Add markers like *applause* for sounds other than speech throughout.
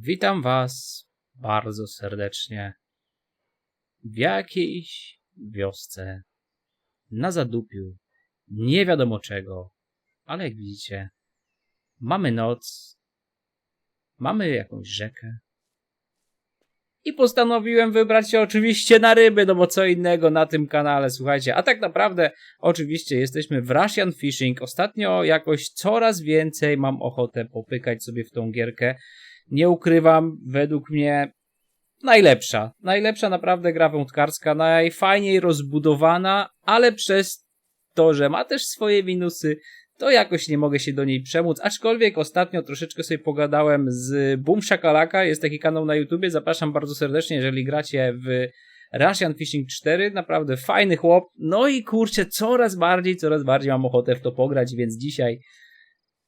Witam Was bardzo serdecznie w jakiejś wiosce na zadupiu, nie wiadomo czego, ale jak widzicie, mamy noc, mamy jakąś rzekę i postanowiłem wybrać się oczywiście na ryby, no bo co innego na tym kanale, słuchajcie. A tak naprawdę, oczywiście, jesteśmy w Russian Fishing. Ostatnio jakoś coraz więcej mam ochotę popykać sobie w tą gierkę. Nie ukrywam, według mnie najlepsza. Najlepsza naprawdę gra wędkarska, najfajniej rozbudowana, ale przez to, że ma też swoje minusy, to jakoś nie mogę się do niej przemóc, aczkolwiek ostatnio troszeczkę sobie pogadałem z Boom Shakalaka, jest taki kanał na YouTubie, zapraszam bardzo serdecznie, jeżeli gracie w Russian Fishing 4, naprawdę fajny chłop, no i kurczę, coraz bardziej, coraz bardziej mam ochotę w to pograć, więc dzisiaj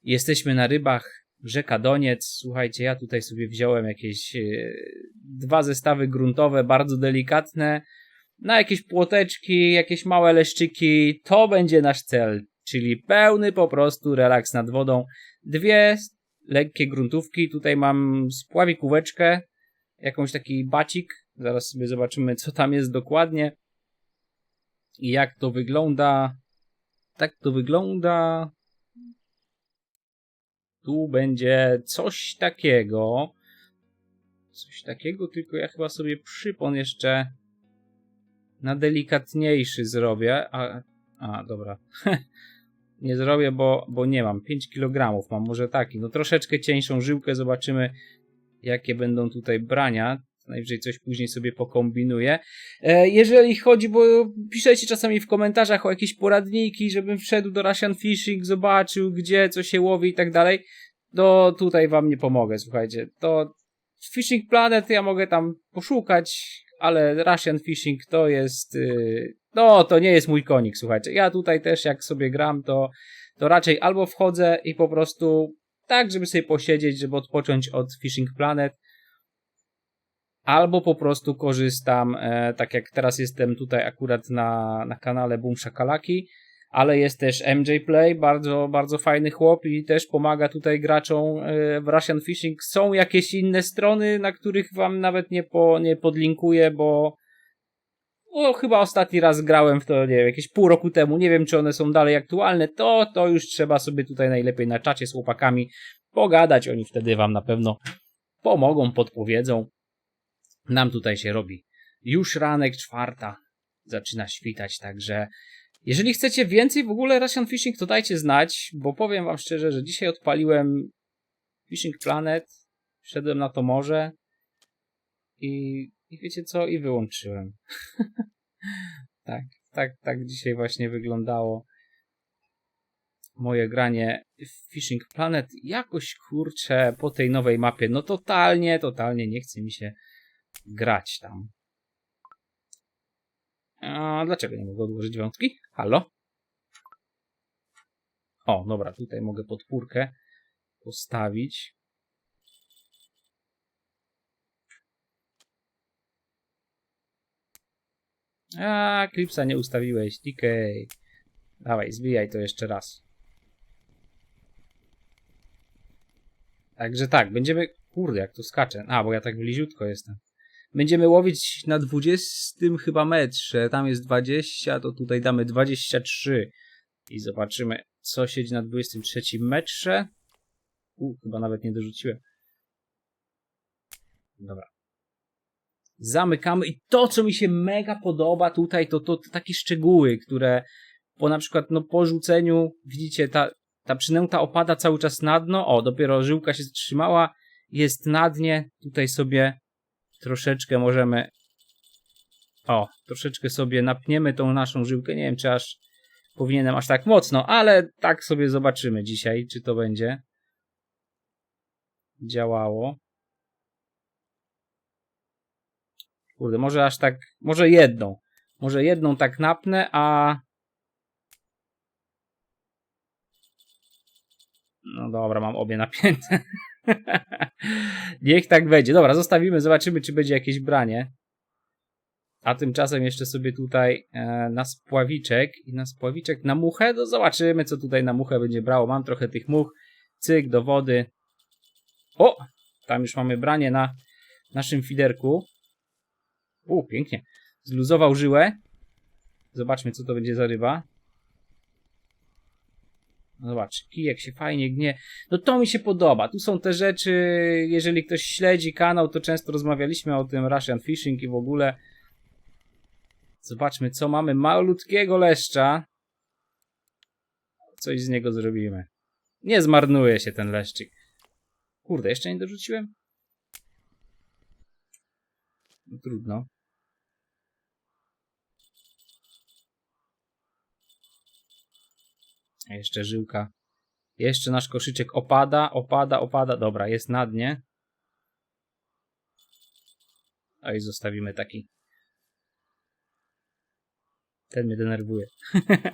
jesteśmy na rybach rzeka Doniec, słuchajcie, ja tutaj sobie wziąłem jakieś e, dwa zestawy gruntowe, bardzo delikatne, na jakieś płoteczki, jakieś małe leszczyki, to będzie nasz cel czyli pełny po prostu relaks nad wodą. Dwie lekkie gruntówki, tutaj mam spławikóweczkę, jakąś taki bacik, zaraz sobie zobaczymy co tam jest dokładnie i jak to wygląda. Tak to wygląda. Tu będzie coś takiego. Coś takiego, tylko ja chyba sobie przypon jeszcze na delikatniejszy zrobię. A, a dobra. *laughs* nie zrobię, bo, bo nie mam. 5 kg mam, może taki. No troszeczkę cieńszą żyłkę, zobaczymy jakie będą tutaj brania. Najwyżej coś później sobie pokombinuję. E, jeżeli chodzi, bo piszecie czasami w komentarzach o jakieś poradniki, żebym wszedł do Russian Fishing, zobaczył gdzie, co się łowi i tak dalej, to tutaj wam nie pomogę, słuchajcie. To Fishing Planet ja mogę tam poszukać, ale Russian Fishing to jest yy, no, to nie jest mój konik, słuchajcie. Ja tutaj też jak sobie gram, to, to raczej albo wchodzę i po prostu tak, żeby sobie posiedzieć, żeby odpocząć od Fishing Planet, albo po prostu korzystam, e, tak jak teraz jestem tutaj akurat na, na kanale Boom Shakalaki, ale jest też MJ Play, bardzo, bardzo fajny chłop i też pomaga tutaj graczom e, w Russian Fishing. Są jakieś inne strony, na których wam nawet nie, po, nie podlinkuję, bo no, chyba ostatni raz grałem w to, nie wiem, jakieś pół roku temu, nie wiem czy one są dalej aktualne, to, to już trzeba sobie tutaj najlepiej na czacie z chłopakami pogadać, oni wtedy wam na pewno pomogą, podpowiedzą. Nam tutaj się robi już ranek, czwarta, zaczyna świtać, także jeżeli chcecie więcej w ogóle Russian Fishing, to dajcie znać, bo powiem wam szczerze, że dzisiaj odpaliłem Fishing Planet, wszedłem na to morze i i wiecie co? I wyłączyłem. *laughs* tak, tak, tak dzisiaj właśnie wyglądało moje granie w Fishing Planet. Jakoś kurczę po tej nowej mapie, no totalnie, totalnie nie chce mi się grać tam. A dlaczego nie mogę odłożyć wątki? Halo? O, dobra, tutaj mogę podpórkę postawić. A, klipsa nie ustawiłeś, TK. Dawaj, zbijaj to jeszcze raz. Także tak, będziemy... Kurde, jak to skacze. A, bo ja tak bliziutko jestem. Będziemy łowić na 20 chyba metrze. Tam jest 20, to tutaj damy 23. I zobaczymy, co siedzi na 23 metrze. U, chyba nawet nie dorzuciłem. Dobra zamykamy i to, co mi się mega podoba tutaj, to, to, to takie szczegóły, które po na przykład no, po rzuceniu, widzicie, ta, ta przynęta opada cały czas na dno, o, dopiero żyłka się zatrzymała, jest na dnie, tutaj sobie troszeczkę możemy, o, troszeczkę sobie napniemy tą naszą żyłkę, nie wiem, czy aż powinienem aż tak mocno, ale tak sobie zobaczymy dzisiaj, czy to będzie działało. Kurde, może aż tak, może jedną. Może jedną tak napnę, a... No dobra, mam obie napięte. *laughs* Niech tak będzie. Dobra, zostawimy, zobaczymy, czy będzie jakieś branie. A tymczasem jeszcze sobie tutaj e, na spławiczek i na spławiczek na muchę, to zobaczymy, co tutaj na muchę będzie brało. Mam trochę tych much. Cyk do wody. O! Tam już mamy branie na naszym fiderku. U, pięknie. Zluzował żyłę. Zobaczmy, co to będzie za ryba. Zobacz, kijek się fajnie gnie. No to mi się podoba. Tu są te rzeczy, jeżeli ktoś śledzi kanał, to często rozmawialiśmy o tym Russian Fishing i w ogóle. Zobaczmy, co mamy. Malutkiego leszcza. Coś z niego zrobimy. Nie zmarnuje się ten leszczyk. Kurde, jeszcze nie dorzuciłem? No, trudno. Jeszcze żyłka. Jeszcze nasz koszyczek opada, opada, opada. Dobra, jest na dnie. A i zostawimy taki. Ten mnie denerwuje.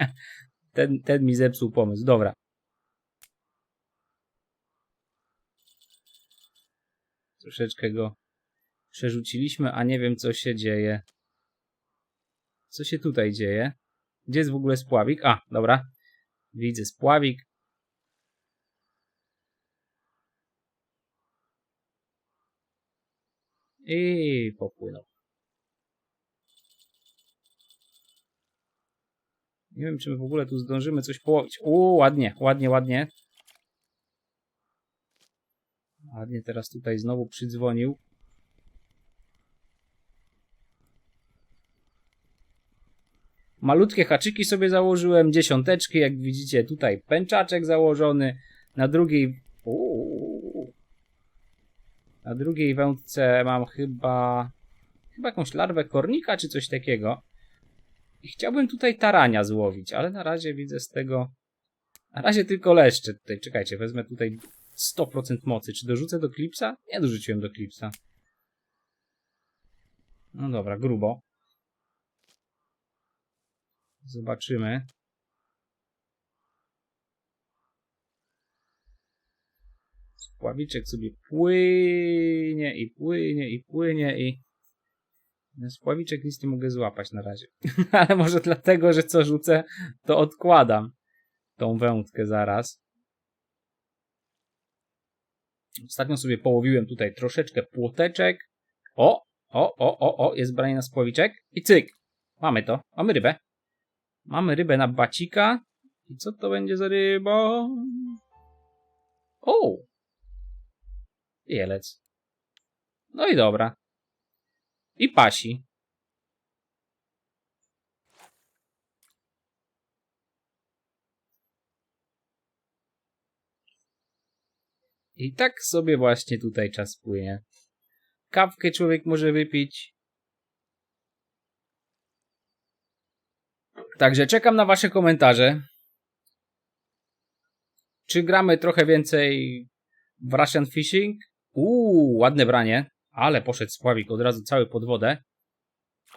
*laughs* ten, ten mi zepsuł pomysł. Dobra. Troszeczkę go przerzuciliśmy, a nie wiem co się dzieje. Co się tutaj dzieje? Gdzie jest w ogóle spławik? A, dobra. Widzę spławik. I popłynął. Nie wiem, czy my w ogóle tu zdążymy coś połowić. U, ładnie, ładnie, ładnie. Ładnie teraz tutaj znowu przydzwonił. Malutkie haczyki sobie założyłem, dziesiąteczki, jak widzicie tutaj pęczaczek założony, na drugiej uuu, na drugiej wędce mam chyba chyba jakąś larwę kornika czy coś takiego. I chciałbym tutaj tarania złowić, ale na razie widzę z tego na razie tylko leszcze tutaj. Czekajcie, wezmę tutaj 100% mocy. Czy dorzucę do klipsa? Nie dorzuciłem do klipsa. No dobra, grubo. Zobaczymy. Spławiczek sobie płynie i płynie i płynie i no, spławiczek nic nie mogę złapać na razie. *laughs* Ale może dlatego, że co rzucę, to odkładam tą wędkę zaraz. Ostatnio sobie połowiłem tutaj troszeczkę płoteczek. O, o, o, o, o, jest branie na spławiczek i cyk. Mamy to, mamy rybę. Mamy rybę na bacika. I co to będzie za ryba? O! Jelec. No i dobra. I pasi. I tak sobie właśnie tutaj czas płynie. Kawkę człowiek może wypić. Także czekam na wasze komentarze. Czy gramy trochę więcej w Russian Fishing? Uuu, ładne branie. Ale poszedł spławik od razu cały pod wodę.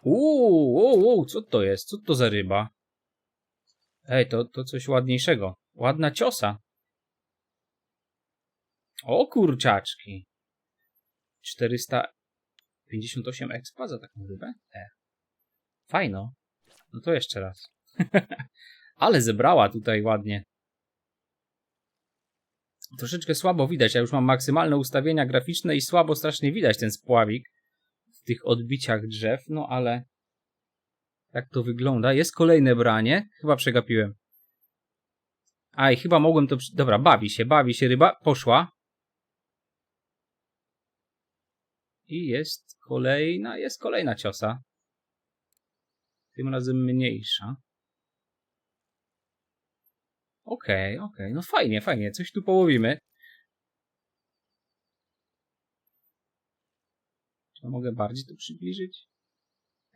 Uuu, uuu, co to jest? Co to za ryba? Ej, to, to coś ładniejszego. Ładna ciosa. O kurczaczki. 458 expa za taką rybę? E. Fajno. No to jeszcze raz. *laughs* Ale zebrała tutaj ładnie. Troszeczkę słabo widać. Ja już mam maksymalne ustawienia graficzne i słabo strasznie widać ten spławik w tych odbiciach drzew, no ale tak to wygląda. Jest kolejne branie. Chyba przegapiłem. A i chyba mogłem to... Dobra, bawi się, bawi się ryba. Poszła. I jest kolejna, jest kolejna ciosa. Tym razem mniejsza. Okej, okej, no fajnie, fajnie, coś tu połowimy. Czy mogę bardziej to przybliżyć?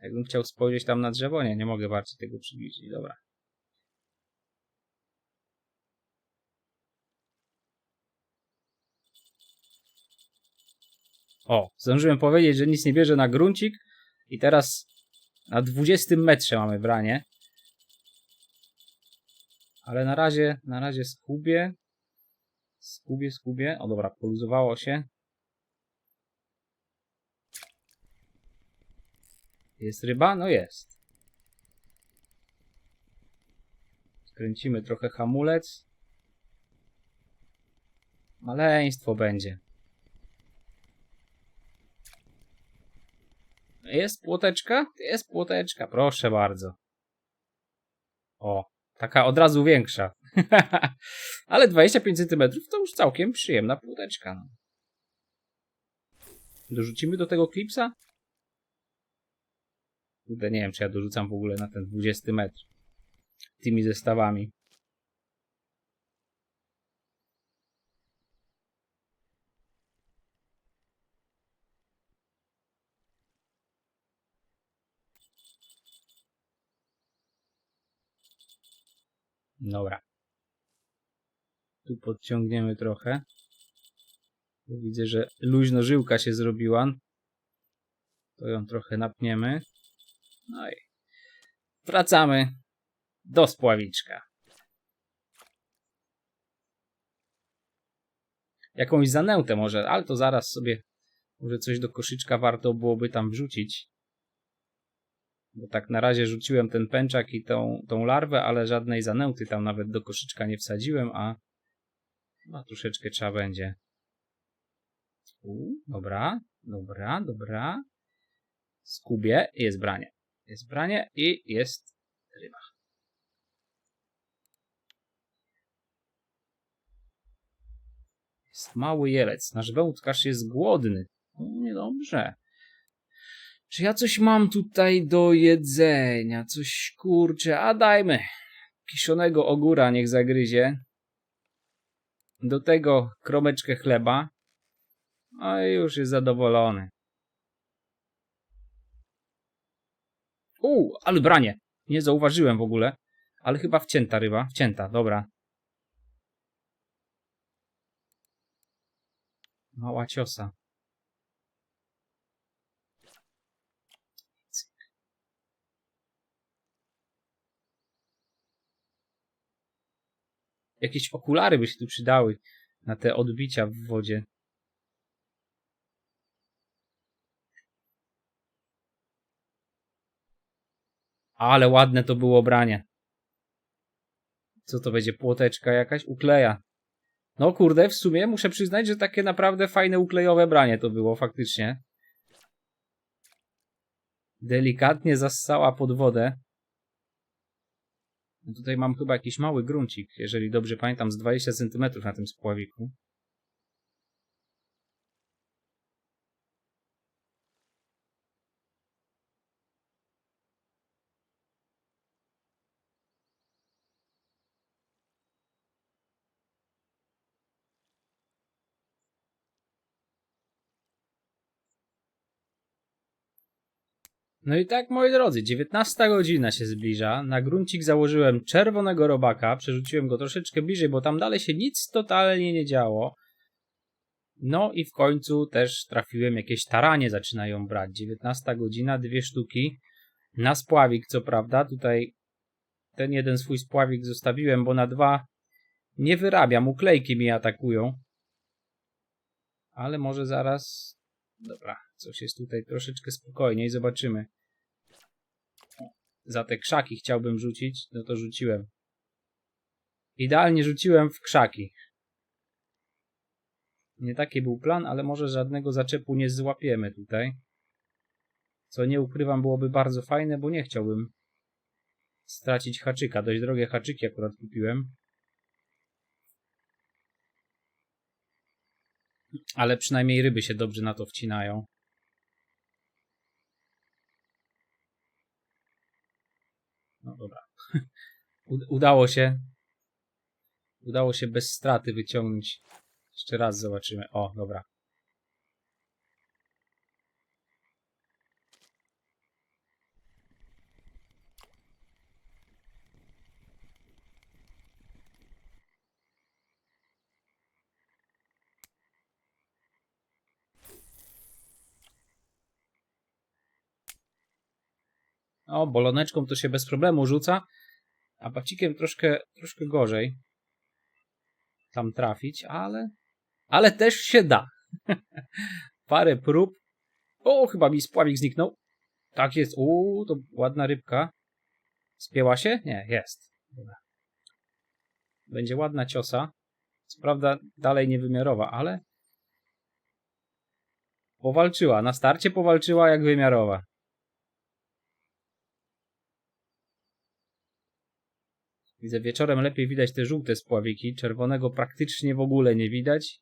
Jakbym chciał spojrzeć tam na drzewo, nie, nie mogę bardziej tego przybliżyć, dobra. O, zdążyłem powiedzieć, że nic nie bierze na gruncik i teraz na 20 metrze mamy branie. Ale na razie, na razie skubię. Skubię, skubię. O dobra, poluzowało się. Jest ryba? No jest. Skręcimy trochę hamulec. Maleństwo będzie. Jest płoteczka? Jest płoteczka, proszę bardzo. O taka od razu większa. *laughs* Ale 25 cm to już całkiem przyjemna płoteczka. No. Dorzucimy do tego klipsa? Kurde, nie wiem, czy ja dorzucam w ogóle na ten 20 metr. Tymi zestawami. Dobra. Tu podciągniemy trochę. Widzę, że luźno żyłka się zrobiła. To ją trochę napniemy. No i wracamy do spławiczka. Jakąś zanętę może, ale to zaraz sobie może coś do koszyczka warto byłoby tam wrzucić. Bo tak na razie rzuciłem ten pęczak i tą, tą larwę, ale żadnej zanęty tam nawet do koszyczka nie wsadziłem, a no, troszeczkę trzeba będzie. U, dobra, dobra, dobra. Skubie jest branie. Jest branie i jest ryba. Jest mały jelec. Nasz wędkarz jest głodny. No, niedobrze. Czy ja coś mam tutaj do jedzenia? Coś kurczę, a dajmy. Kiszonego ogóra niech zagryzie. Do tego kromeczkę chleba. No i już jest zadowolony. U, ale branie. Nie zauważyłem w ogóle. Ale chyba wcięta ryba. Wcięta, dobra. Mała ciosa. Jakieś okulary by się tu przydały na te odbicia w wodzie. Ale ładne to było branie. Co to będzie? Płoteczka jakaś? Ukleja. No kurde, w sumie muszę przyznać, że takie naprawdę fajne uklejowe branie to było faktycznie. Delikatnie zassała pod wodę. Tutaj mam chyba jakiś mały gruncik, jeżeli dobrze pamiętam, z 20 cm na tym spławiku. No i tak, moi drodzy, 19 godzina się zbliża. Na gruncik założyłem czerwonego robaka, przerzuciłem go troszeczkę bliżej, bo tam dalej się nic totalnie nie działo. No i w końcu też trafiłem, jakieś taranie zaczynają brać. 19 godzina, dwie sztuki. Na spławik, co prawda, tutaj ten jeden swój spławik zostawiłem, bo na dwa nie wyrabiam, uklejki mi atakują. Ale może zaraz... Dobra, Coś jest tutaj troszeczkę spokojniej. Zobaczymy. Za te krzaki chciałbym rzucić. No to rzuciłem. Idealnie rzuciłem w krzaki. Nie taki był plan, ale może żadnego zaczepu nie złapiemy tutaj. Co nie ukrywam byłoby bardzo fajne, bo nie chciałbym stracić haczyka. Dość drogie haczyki akurat kupiłem. Ale przynajmniej ryby się dobrze na to wcinają. No dobra. Udało się. Udało się bez straty wyciągnąć. Jeszcze raz zobaczymy. O, dobra. O, boloneczką to się bez problemu rzuca, a bacikiem troszkę, troszkę gorzej tam trafić, ale, ale też się da. *laughs* Parę prób. O, chyba mi spławik zniknął. Tak jest. Uuu, to ładna rybka. Spięła się? Nie, jest. Dobra. Będzie ładna ciosa. Co prawda dalej niewymiarowa, ale powalczyła. Na starcie powalczyła jak wymiarowa. Widzę, wieczorem lepiej widać te żółte spławiki. Czerwonego praktycznie w ogóle nie widać.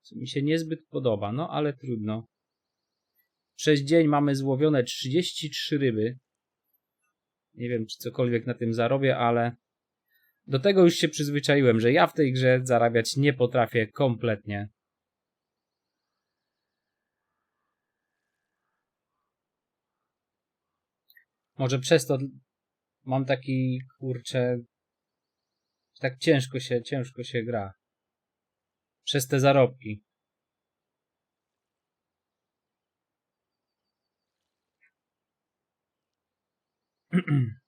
Co mi się niezbyt podoba, no ale trudno. Przez dzień mamy złowione 33 ryby. Nie wiem, czy cokolwiek na tym zarobię, ale do tego już się przyzwyczaiłem, że ja w tej grze zarabiać nie potrafię kompletnie. Może przez to mam taki, kurczę, tak ciężko się, ciężko się gra. Przez te zarobki. *clears throat*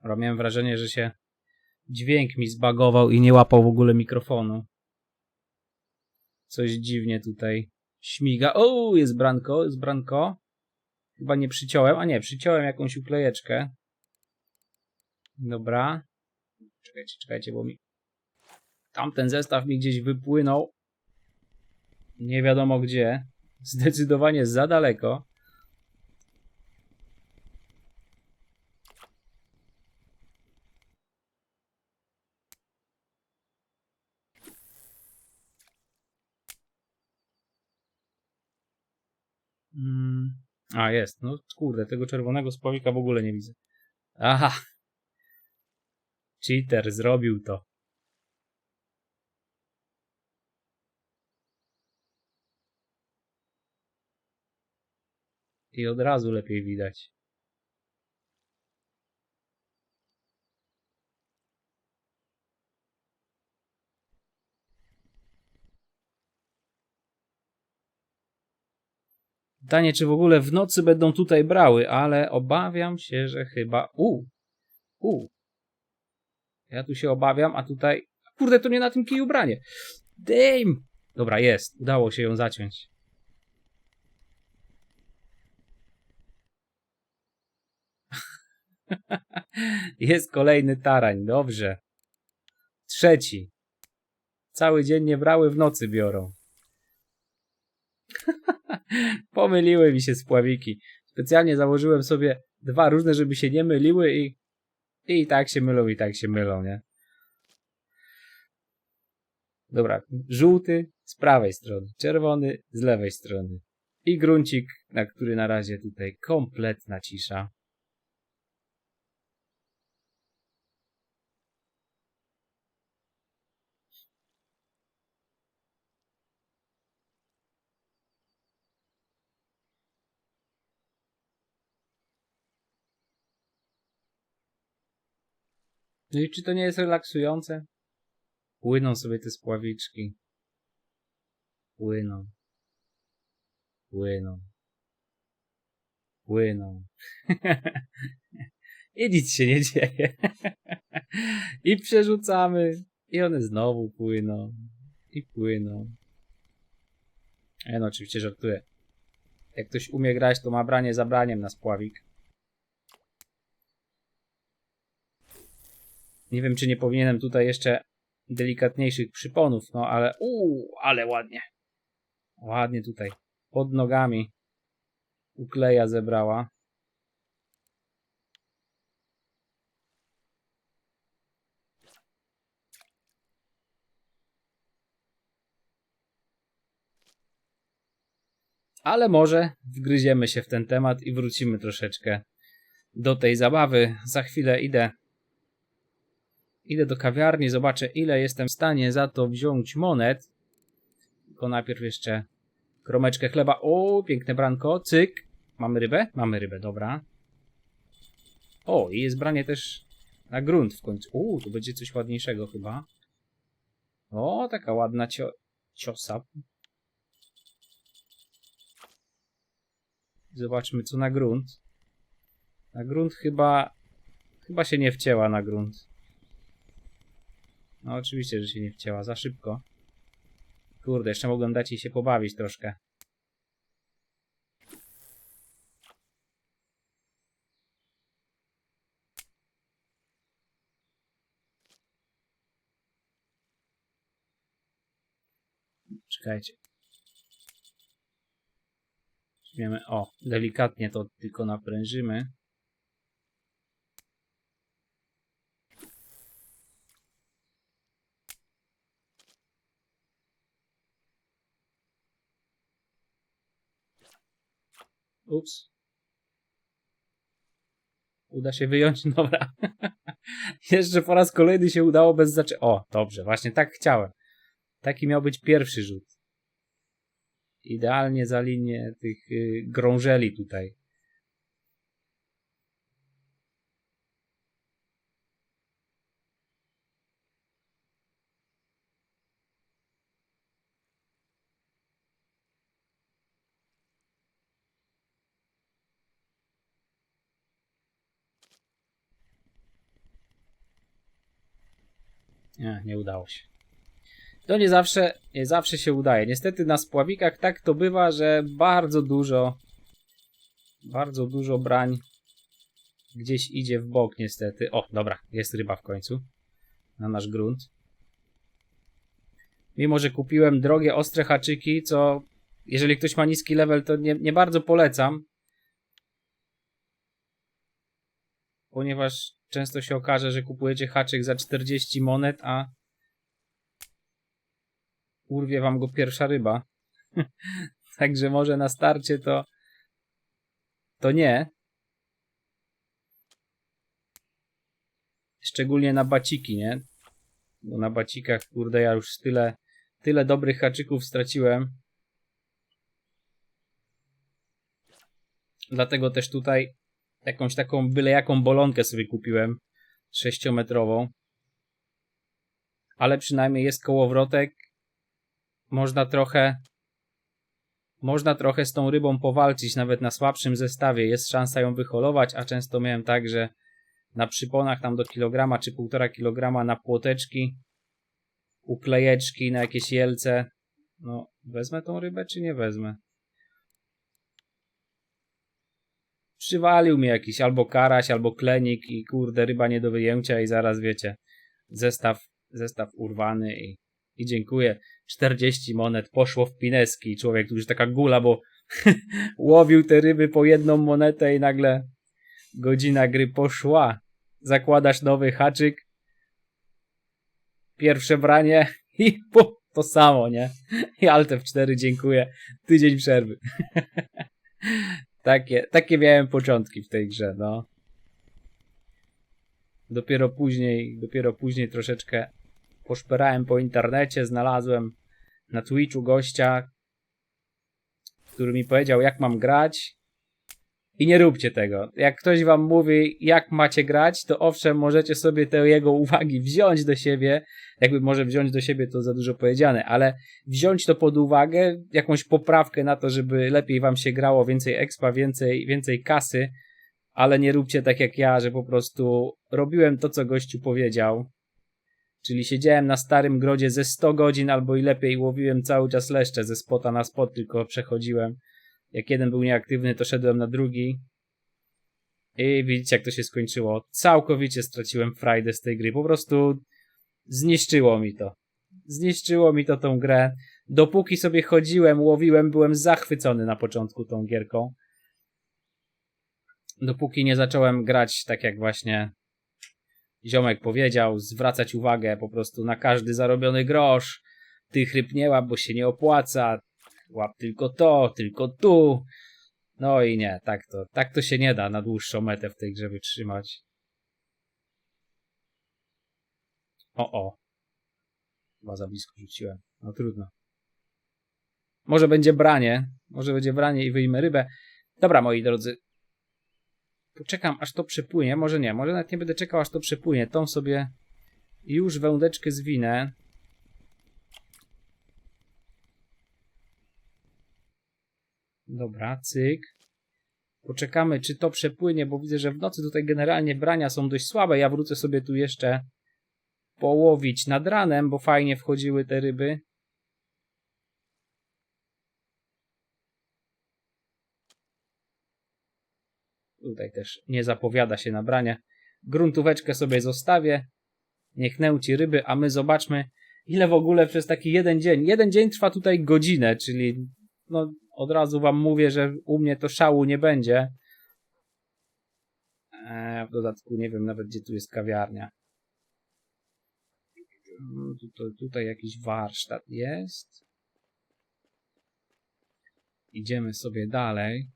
Ale miałem wrażenie, że się dźwięk mi zbagował i nie łapał w ogóle mikrofonu. Coś dziwnie tutaj śmiga. O, jest branko, jest branko. Chyba nie przyciąłem, a nie, przyciąłem jakąś uklejeczkę. Dobra. Czekajcie, czekajcie, bo mi tamten zestaw mi gdzieś wypłynął. Nie wiadomo gdzie. Zdecydowanie za daleko. Mm. A, jest. No kurde, tego czerwonego spławika w ogóle nie widzę. Aha. Cheater zrobił to. I od razu lepiej widać. Pytanie, czy w ogóle w nocy będą tutaj brały, ale obawiam się, że chyba... U, u. Ja tu się obawiam, a tutaj... Kurde, to nie na tym kiju branie. Damn! Dobra, jest. Udało się ją zaciąć. *laughs* jest kolejny tarań, dobrze. Trzeci. Cały dzień nie brały, w nocy biorą. *laughs* *laughs* Pomyliły mi się spławiki. Specjalnie założyłem sobie dwa różne, żeby się nie myliły i, i tak się mylą, i tak się mylą, nie? Dobra, żółty z prawej strony, czerwony z lewej strony. I gruncik, na który na razie tutaj kompletna cisza. No i czy to nie jest relaksujące? Płyną sobie te spławiczki. Płyną. Płyną. Płyną. *laughs* I nic się nie dzieje. *laughs* I przerzucamy. I one znowu płyną. I płyną. No oczywiście żartuję. Jak ktoś umie grać, to ma branie za braniem na spławik. Nie wiem, czy nie powinienem tutaj jeszcze delikatniejszych przyponów, no ale uuu, ale ładnie. Ładnie tutaj. Pod nogami ukleja zebrała. Ale może wgryziemy się w ten temat i wrócimy troszeczkę do tej zabawy. Za chwilę idę Idę do kawiarni, zobaczę ile jestem w stanie za to wziąć monet. Tylko najpierw jeszcze kromeczkę chleba. O, piękne branko, cyk. Mamy rybę? Mamy rybę, dobra. O, i jest branie też na grunt w końcu. O, tu będzie coś ładniejszego chyba. O, taka ładna cio ciosa. Zobaczmy co na grunt. Na grunt chyba... Chyba się nie wcięła na grunt. No oczywiście, że się nie wcięła. Za szybko. Kurde, jeszcze mogłem dać jej się pobawić troszkę. Czekajcie. weźmiemy, o, delikatnie to tylko naprężymy. Ups. Uda się wyjąć, *laughs* dobra. Jeszcze po raz kolejny się udało bez zaczęcia. O, dobrze, właśnie tak chciałem. Taki miał być pierwszy rzut. Idealnie za linię tych y, grążeli tutaj. Nie, nie udało się. To nie zawsze, nie zawsze się udaje. Niestety na spławikach tak to bywa, że bardzo dużo, bardzo dużo brań gdzieś idzie w bok niestety. O, dobra, jest ryba w końcu na nasz grunt. Mimo, że kupiłem drogie, ostre haczyki, co jeżeli ktoś ma niski level, to nie, nie bardzo polecam. Ponieważ często się okaże, że kupujecie haczyk za 40 monet, a urwie wam go pierwsza ryba. *laughs* Także może na starcie to to nie. Szczególnie na baciki, nie? Bo na bacikach, kurde, ja już tyle, tyle dobrych haczyków straciłem. Dlatego też tutaj jakąś taką byle jaką bolonkę sobie kupiłem. Sześciometrową. Ale przynajmniej jest kołowrotek można trochę można trochę z tą rybą powalczyć, nawet na słabszym zestawie. Jest szansa ją wyholować, a często miałem tak, że na przyponach tam do kilograma czy półtora kilograma na płoteczki, uklejeczki, na jakieś jelce. No, wezmę tą rybę czy nie wezmę? Przywalił mi jakiś albo karaś, albo klenik i kurde, ryba nie do wyjęcia i zaraz wiecie, zestaw, zestaw urwany i, i dziękuję. 40 monet poszło w pineski. Człowiek tu już taka gula, bo *laughs* łowił te ryby po jedną monetę i nagle godzina gry poszła. Zakładasz nowy haczyk, pierwsze branie *laughs* i po, to samo, nie? I Alt F4, dziękuję. Tydzień przerwy. *laughs* takie, takie miałem początki w tej grze, no. Dopiero później, dopiero później troszeczkę poszperałem po internecie, znalazłem na Twitchu gościa, który mi powiedział, jak mam grać. I nie róbcie tego. Jak ktoś wam mówi, jak macie grać, to owszem, możecie sobie te jego uwagi wziąć do siebie. Jakby może wziąć do siebie, to za dużo powiedziane, ale wziąć to pod uwagę, jakąś poprawkę na to, żeby lepiej wam się grało, więcej expa, więcej, więcej kasy, ale nie róbcie tak jak ja, że po prostu robiłem to, co gościu powiedział Czyli siedziałem na starym grodzie ze 100 godzin albo i lepiej łowiłem cały czas leszcze ze spota na spot, tylko przechodziłem. Jak jeden był nieaktywny, to szedłem na drugi. I widzicie, jak to się skończyło. Całkowicie straciłem frajdę z tej gry. Po prostu zniszczyło mi to. Zniszczyło mi to tą grę. Dopóki sobie chodziłem, łowiłem, byłem zachwycony na początku tą gierką. Dopóki nie zacząłem grać tak jak właśnie ziomek powiedział, zwracać uwagę po prostu na każdy zarobiony grosz. Nie łap, bo się nie opłaca. Łap tylko to, tylko tu. No i nie, tak to, tak to się nie da na dłuższą metę w tej grze wytrzymać. O, o. Chyba za blisko rzuciłem. No trudno. Może będzie branie. Może będzie branie i wyjmę rybę. Dobra, moi drodzy. Poczekam, aż to przepłynie. Może nie, może nawet nie będę czekał, aż to przepłynie. Tą sobie już wełdeczkę zwinę. Dobra, cyk. Poczekamy, czy to przepłynie, bo widzę, że w nocy tutaj generalnie brania są dość słabe. Ja wrócę sobie tu jeszcze połowić nad ranem, bo fajnie wchodziły te ryby. Tutaj też nie zapowiada się nabrania. Gruntóweczkę sobie zostawię. Niech nęci ryby, a my zobaczmy, ile w ogóle przez taki jeden dzień. Jeden dzień trwa tutaj godzinę, czyli no od razu wam mówię, że u mnie to szału nie będzie. E, w dodatku nie wiem nawet gdzie tu jest kawiarnia. Mm, Tutaj, tutaj jakiś warsztat jest. Idziemy sobie dalej.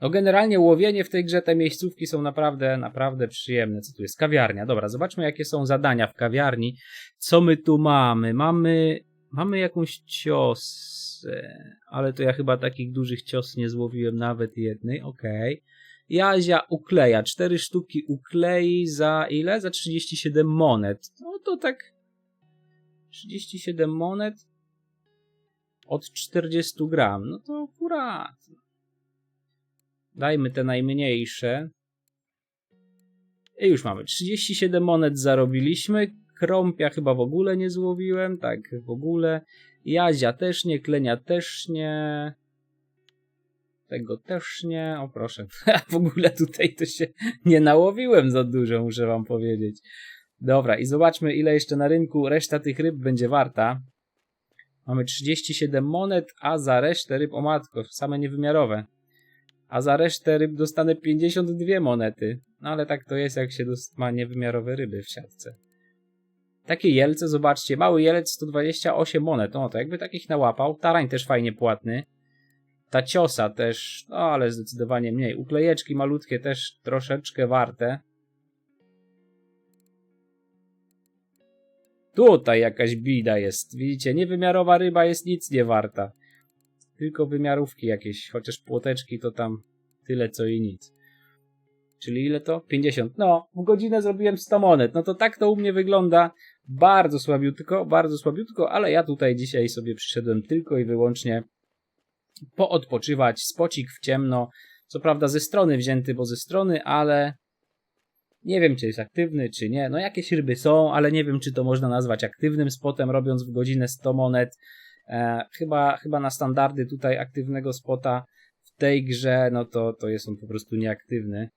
No generalnie łowienie w tej grze, te miejscówki są naprawdę, naprawdę przyjemne. Co tu jest? Kawiarnia. Dobra, zobaczmy jakie są zadania w kawiarni. Co my tu mamy? Mamy, mamy jakąś ciosę, ale to ja chyba takich dużych cios nie złowiłem nawet jednej. Okej. Jazia ukleja. Cztery sztuki uklei za ile? Za 37 monet. No to tak 37 monet od 40 gram. No to akurat. Dajmy te najmniejsze. I już mamy. 37 monet zarobiliśmy. Krąpia chyba w ogóle nie złowiłem. Tak, w ogóle. Jazia też nie, klenia też nie. Tego też nie. O proszę. *laughs* w ogóle tutaj to się nie nałowiłem za dużo, muszę wam powiedzieć. Dobra, i zobaczmy, ile jeszcze na rynku reszta tych ryb będzie warta. Mamy 37 monet, a za resztę ryb, o matko, same niewymiarowe. A za resztę ryb dostanę 52 monety. No ale tak to jest, jak się ma niewymiarowe ryby w siatce. Takie jelce, zobaczcie, mały jelec 128 monet. No to jakby takich nałapał. Tarań też fajnie płatny. Ta ciosa też, no ale zdecydowanie mniej. Uklejeczki malutkie też troszeczkę warte. Tutaj jakaś bida jest. Widzicie, niewymiarowa ryba jest nic nie warta. Tylko wymiarówki jakieś, chociaż płoteczki to tam tyle co i nic. Czyli ile to? 50. No, w godzinę zrobiłem 100 monet. No to tak to u mnie wygląda. Bardzo słabiutko, bardzo słabiutko, ale ja tutaj dzisiaj sobie przyszedłem tylko i wyłącznie poodpoczywać. Spocik w ciemno. Co prawda ze strony wzięty, bo ze strony, ale nie wiem, czy jest aktywny, czy nie. No jakieś ryby są, ale nie wiem, czy to można nazwać aktywnym spotem, robiąc w godzinę 100 monet. E, chyba, chyba na standardy tutaj aktywnego spota w tej grze, no to, to jest on po prostu nieaktywny.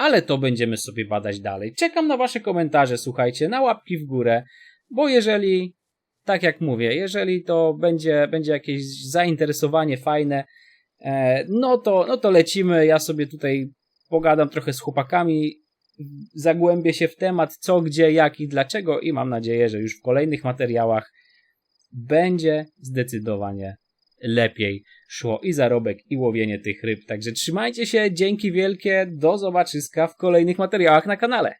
Ale to będziemy sobie badać dalej. Czekam na wasze komentarze, słuchajcie, na łapki w górę, bo jeżeli, tak jak mówię, jeżeli to będzie, będzie jakieś zainteresowanie fajne, e, no to, no to lecimy. Ja sobie tutaj pogadam trochę z chłopakami, zagłębię się w temat, co, gdzie, jak i dlaczego i mam nadzieję, że już w kolejnych materiałach będzie zdecydowanie lepiej szło i zarobek, i łowienie tych ryb. Także trzymajcie się, dzięki wielkie, do zobaczyska w kolejnych materiałach na kanale.